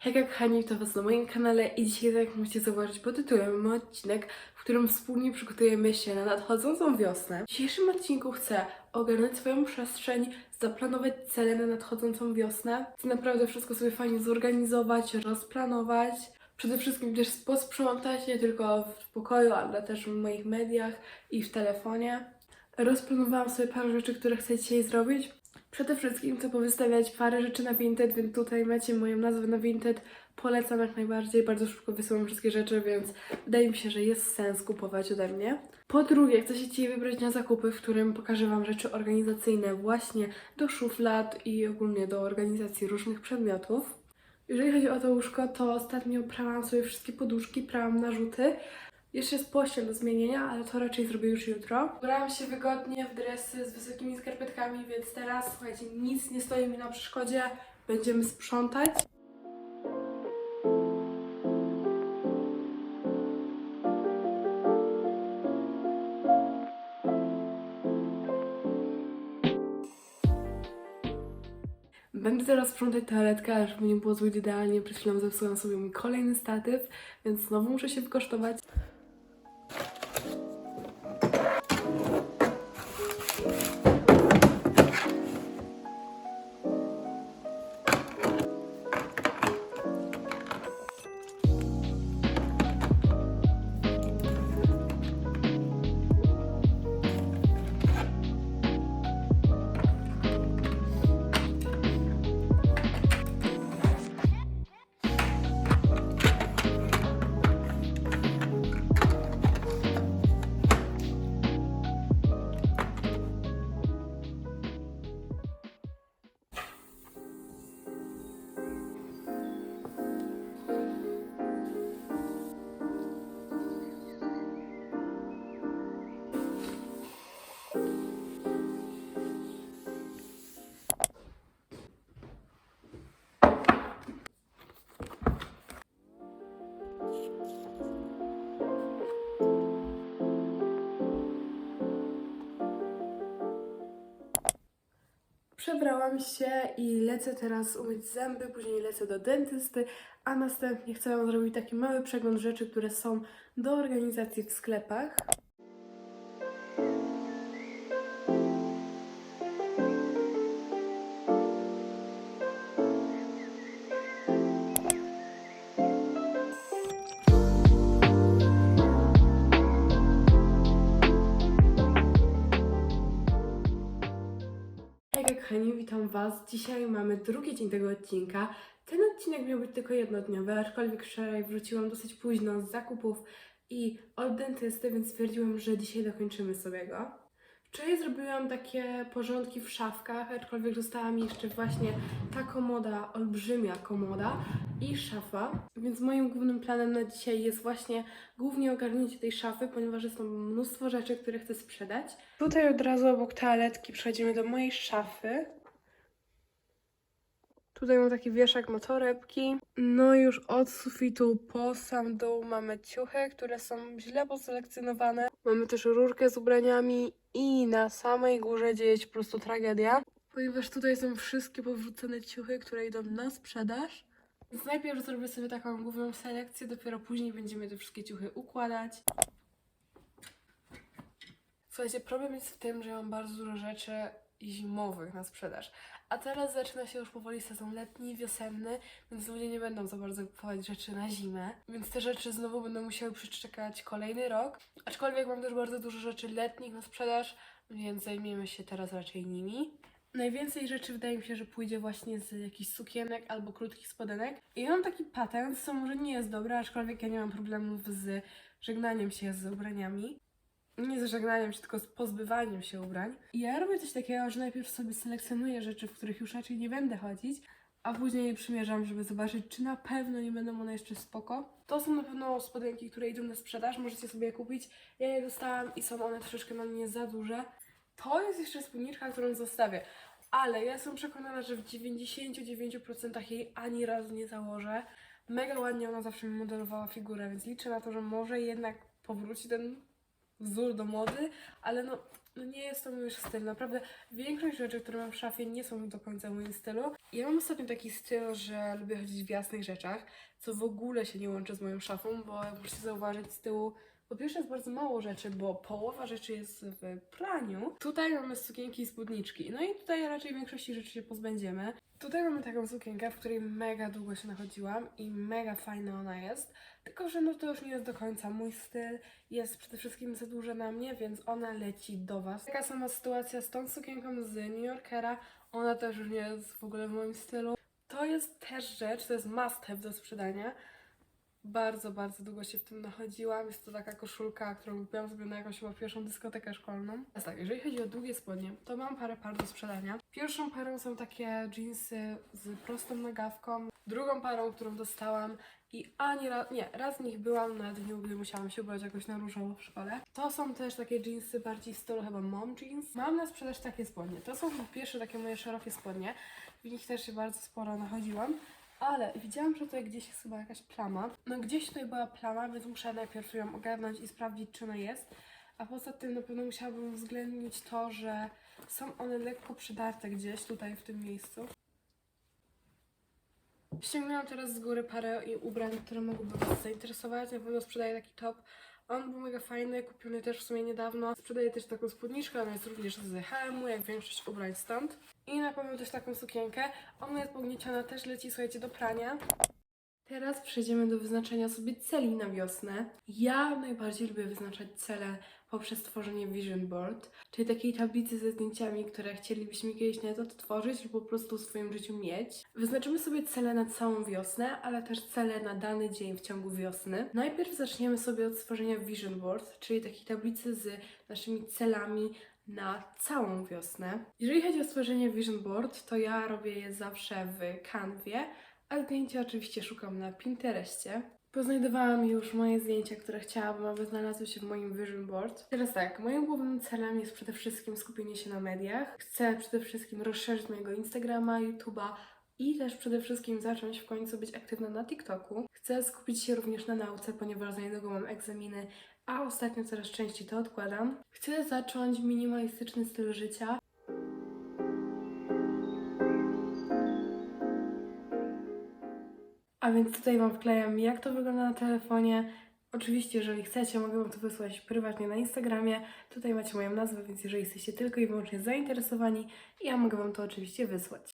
Hejka kochani, witam was na moim kanale i dzisiaj tak jak możecie zauważyć po tytule mamy odcinek, w którym wspólnie przygotujemy się na nadchodzącą wiosnę. W dzisiejszym odcinku chcę ogarnąć swoją przestrzeń, zaplanować cele na nadchodzącą wiosnę. Chcę naprawdę wszystko sobie fajnie zorganizować, rozplanować. Przede wszystkim też posprzątać, nie tylko w pokoju, ale też w moich mediach i w telefonie. Rozplanowałam sobie parę rzeczy, które chcę dzisiaj zrobić. Przede wszystkim chcę powystawiać parę rzeczy na Vinted, więc tutaj macie moją nazwę na Vinted. Polecam jak najbardziej, bardzo szybko wysyłam wszystkie rzeczy, więc wydaje mi się, że jest sens kupować ode mnie. Po drugie, chcę się dzisiaj wybrać na zakupy, w którym pokażę Wam rzeczy organizacyjne właśnie do szuflad i ogólnie do organizacji różnych przedmiotów. Jeżeli chodzi o to łóżko, to ostatnio prałam sobie wszystkie poduszki, prałam narzuty. Jeszcze jest pościel do zmienienia, ale to raczej zrobię już jutro. Ubrałam się wygodnie w dresy z wysokimi skarpetkami, więc teraz, słuchajcie, nic nie stoi mi na przeszkodzie. Będziemy sprzątać. Będę teraz sprzątać toaletkę, ale żeby nie było zbyt idealnie, przed chwilą zepsułam sobie mój kolejny statyw, więc znowu muszę się wykosztować. Przebrałam się i lecę teraz umyć zęby, później lecę do dentysty, a następnie chcę Wam zrobić taki mały przegląd rzeczy, które są do organizacji w sklepach. Kochani, witam Was. Dzisiaj mamy drugi dzień tego odcinka. Ten odcinek miał być tylko jednodniowy, aczkolwiek wczoraj wróciłam dosyć późno z zakupów i od dentysty, więc stwierdziłam, że dzisiaj dokończymy sobie go. Wczoraj zrobiłam takie porządki w szafkach, aczkolwiek została mi jeszcze właśnie ta komoda, olbrzymia komoda i szafa. Więc moim głównym planem na dzisiaj jest właśnie głównie ogarnięcie tej szafy, ponieważ jest tam mnóstwo rzeczy, które chcę sprzedać. Tutaj od razu obok toaletki przechodzimy do mojej szafy. Tutaj mam taki wieszak na torebki. No już od sufitu po sam dół mamy ciuchy, które są źle poselekcjonowane. Mamy też rurkę z ubraniami i na samej górze dzieje się po prostu tragedia. Ponieważ tutaj są wszystkie powrzucone ciuchy, które idą na sprzedaż. Więc najpierw zrobię sobie taką główną selekcję, dopiero później będziemy te wszystkie ciuchy układać. Słuchajcie, problem jest w tym, że mam bardzo dużo rzeczy zimowych na sprzedaż. A teraz zaczyna się już powoli sezon letni, wiosenny, więc ludzie nie będą za bardzo kupować rzeczy na zimę. Więc te rzeczy znowu będą musiały przeczekać kolejny rok. Aczkolwiek mam też bardzo dużo rzeczy letnich na sprzedaż, więc zajmiemy się teraz raczej nimi. Najwięcej rzeczy wydaje mi się, że pójdzie właśnie z jakichś sukienek albo krótkich spodenek. I ja mam taki patent, co może nie jest dobre, aczkolwiek ja nie mam problemów z żegnaniem się z ubraniami nie z żegnaniem się, tylko z pozbywaniem się ubrań. I ja robię coś takiego, że najpierw sobie selekcjonuję rzeczy, w których już raczej nie będę chodzić, a później przymierzam, żeby zobaczyć, czy na pewno nie będą one jeszcze spoko. To są na pewno spodenki, które idą na sprzedaż, możecie sobie je kupić. Ja je dostałam i są one troszeczkę na mnie za duże. To jest jeszcze spódniczka, którą zostawię. Ale ja jestem przekonana, że w 99% jej ani razu nie założę. Mega ładnie ona zawsze mi modelowała figurę, więc liczę na to, że może jednak powróci ten wzór do mody, ale no no nie jest to mój styl. Naprawdę większość rzeczy, które mam w szafie nie są do końca moim stylu. Ja mam ostatnio taki styl, że lubię chodzić w jasnych rzeczach, co w ogóle się nie łączy z moją szafą, bo jak zauważyć z tyłu po pierwsze jest bardzo mało rzeczy, bo połowa rzeczy jest w praniu. Tutaj mamy sukienki i spódniczki. No i tutaj raczej większości rzeczy się pozbędziemy. Tutaj mamy taką sukienkę, w której mega długo się nachodziłam i mega fajna ona jest. Tylko, że no to już nie jest do końca mój styl. Jest przede wszystkim za duża na mnie, więc ona leci do Was. Taka sama sytuacja z tą sukienką z New Yorkera. Ona też już nie jest w ogóle w moim stylu. To jest też rzecz, to jest must have do sprzedania. Bardzo, bardzo długo się w tym nachodziłam. Jest to taka koszulka, którą kupiłam sobie na jakąś chyba pierwszą dyskotekę szkolną. Teraz tak, jeżeli chodzi o długie spodnie, to mam parę par do sprzedania. Pierwszą parą są takie jeansy z prostą nagawką. Drugą parą, którą dostałam i ani raz, nie, raz w nich byłam na dniu, gdy musiałam się ubrać jakoś na różowo w szkole. To są też takie jeansy bardziej w stylu chyba mom jeans. Mam na sprzedaż takie spodnie. To są pierwsze takie moje szerokie spodnie. W nich też się bardzo sporo nachodziłam. Ale widziałam, że tutaj gdzieś jest chyba jakaś plama. No gdzieś tutaj była plama, więc muszę najpierw ją ogarnąć i sprawdzić, czy ona jest. A poza tym na pewno musiałabym uwzględnić to, że są one lekko przydarte gdzieś tutaj w tym miejscu. Ściągnęłam teraz z góry parę ubrań, które mogłyby Was zainteresować. Na pewno sprzedaję taki top. On był mega fajny, kupiony też w sumie niedawno. Sprzedaję też taką spódniczkę, ona jest również z H&M, jak większość ubrań stąd. I na pewno też taką sukienkę. Ona jest pognieciona, też leci, słuchajcie, do prania. Teraz przejdziemy do wyznaczenia sobie celi na wiosnę. Ja najbardziej lubię wyznaczać cele poprzez tworzenie vision board, czyli takiej tablicy ze zdjęciami, które chcielibyśmy kiedyś nawet odtworzyć lub po prostu w swoim życiu mieć. Wyznaczymy sobie cele na całą wiosnę, ale też cele na dany dzień w ciągu wiosny. Najpierw zaczniemy sobie od stworzenia vision board, czyli takiej tablicy z naszymi celami na całą wiosnę. Jeżeli chodzi o stworzenie vision board, to ja robię je zawsze w Canwie, a zdjęcia oczywiście szukam na Pinterestie. Poznajdowałam już moje zdjęcia, które chciałabym, aby znalazły się w moim vision board. Teraz tak, moim głównym celem jest przede wszystkim skupienie się na mediach. Chcę przede wszystkim rozszerzyć mojego Instagrama, YouTube'a i też przede wszystkim zacząć w końcu być aktywna na TikToku. Chcę skupić się również na nauce, ponieważ za niedługo mam egzaminy, a ostatnio coraz częściej to odkładam. Chcę zacząć minimalistyczny styl życia. A więc tutaj Wam wklejam, jak to wygląda na telefonie. Oczywiście, jeżeli chcecie, mogę Wam to wysłać prywatnie na Instagramie. Tutaj macie moją nazwę, więc jeżeli jesteście tylko i wyłącznie zainteresowani, ja mogę Wam to oczywiście wysłać.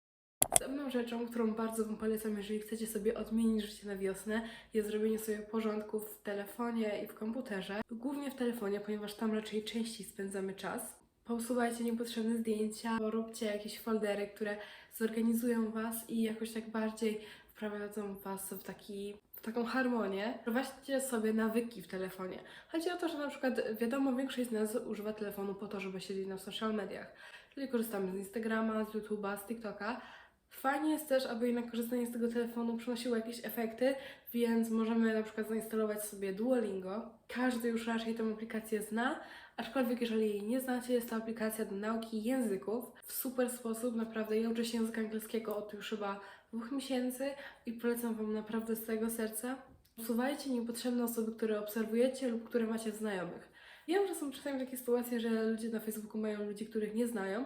Następną rzeczą, którą bardzo Wam polecam, jeżeli chcecie sobie odmienić życie na wiosnę, jest zrobienie sobie porządków w telefonie i w komputerze. Głównie w telefonie, ponieważ tam raczej częściej spędzamy czas. Pousuwajcie niepotrzebne zdjęcia, róbcie jakieś foldery, które zorganizują Was i jakoś tak bardziej wprowadzą Was w taki w taką harmonię. Prowadźcie sobie nawyki w telefonie. Chodzi o to, że na przykład wiadomo, większość z nas używa telefonu po to, żeby siedzieć na social mediach. Czyli korzystamy z Instagrama, z YouTube'a, z TikToka. Fajnie jest też, aby jednak korzystanie z tego telefonu przynosiło jakieś efekty, więc możemy na przykład zainstalować sobie Duolingo. Każdy już raczej tę aplikację zna, aczkolwiek jeżeli jej nie znacie, jest to aplikacja do nauki języków. W super sposób, naprawdę. Ja uczę się języka angielskiego od już chyba dwóch miesięcy i polecam Wam naprawdę z całego serca. Usuwajcie niepotrzebne osoby, które obserwujecie lub które macie znajomych. Wiem, że są czasami takie sytuacje, że ludzie na Facebooku mają ludzi, których nie znają,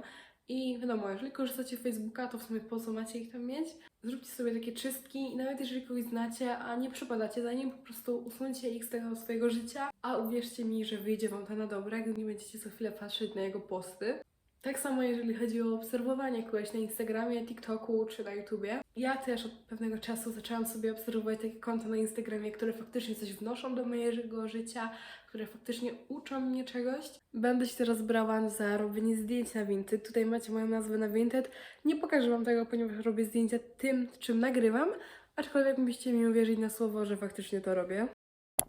i wiadomo, jeżeli korzystacie z Facebooka, to w sumie po co macie ich tam mieć? Zróbcie sobie takie czystki i nawet jeżeli kogoś znacie, a nie przepadacie za nim, po prostu usuńcie ich z tego swojego życia, a uwierzcie mi, że wyjdzie Wam to na dobre, gdy nie będziecie co chwilę patrzeć na jego posty. Tak samo jeżeli chodzi o obserwowanie kogoś na Instagramie, TikToku czy na YouTubie. Ja też od pewnego czasu zaczęłam sobie obserwować takie konta na Instagramie, które faktycznie coś wnoszą do mojego życia, które faktycznie uczą mnie czegoś. Będę się teraz brała za robienie zdjęć na Vinted. Tutaj macie moją nazwę na Vinted. Nie pokażę Wam tego, ponieważ robię zdjęcia tym, czym nagrywam, aczkolwiek musicie mi uwierzyć na słowo, że faktycznie to robię.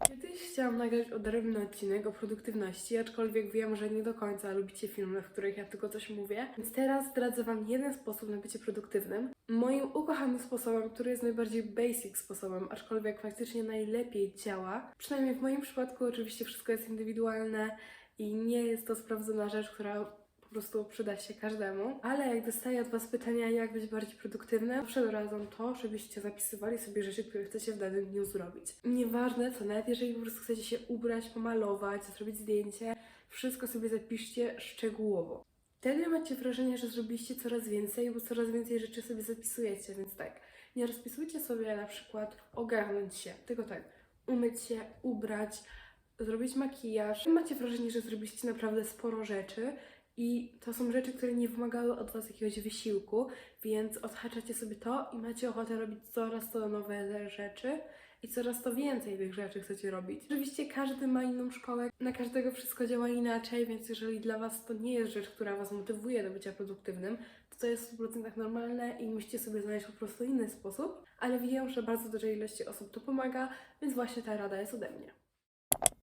Kiedyś chciałam nagrać odrębny odcinek o produktywności, aczkolwiek wiem, że nie do końca lubicie filmy, w których ja tylko coś mówię. Więc teraz zdradzę Wam jeden sposób na bycie produktywnym. Moim ukochanym sposobem, który jest najbardziej basic sposobem, aczkolwiek faktycznie najlepiej działa. Przynajmniej w moim przypadku oczywiście wszystko jest indywidualne i nie jest to sprawdzona rzecz, która po prostu przyda się każdemu. Ale jak dostaję od Was pytania, jak być bardziej produktywne, zawsze doradzam to, żebyście zapisywali sobie rzeczy, które chcecie w danym dniu zrobić. Nieważne co, nawet jeżeli po prostu chcecie się ubrać, pomalować, zrobić zdjęcie, wszystko sobie zapiszcie szczegółowo. Wtedy macie wrażenie, że zrobiliście coraz więcej, bo coraz więcej rzeczy sobie zapisujecie, więc tak, nie rozpisujcie sobie na przykład ogarnąć się, tylko tak, umyć się, ubrać, zrobić makijaż. Macie wrażenie, że zrobiliście naprawdę sporo rzeczy i to są rzeczy, które nie wymagały od Was jakiegoś wysiłku, więc odhaczacie sobie to i macie ochotę robić coraz to nowe rzeczy i coraz to więcej tych rzeczy chcecie robić. Oczywiście każdy ma inną szkołę, na każdego wszystko działa inaczej, więc jeżeli dla Was to nie jest rzecz, która Was motywuje do bycia produktywnym, to to jest w 100% normalne i musicie sobie znaleźć po prostu inny sposób, ale wiem, że bardzo dużej ilości osób to pomaga, więc właśnie ta rada jest ode mnie.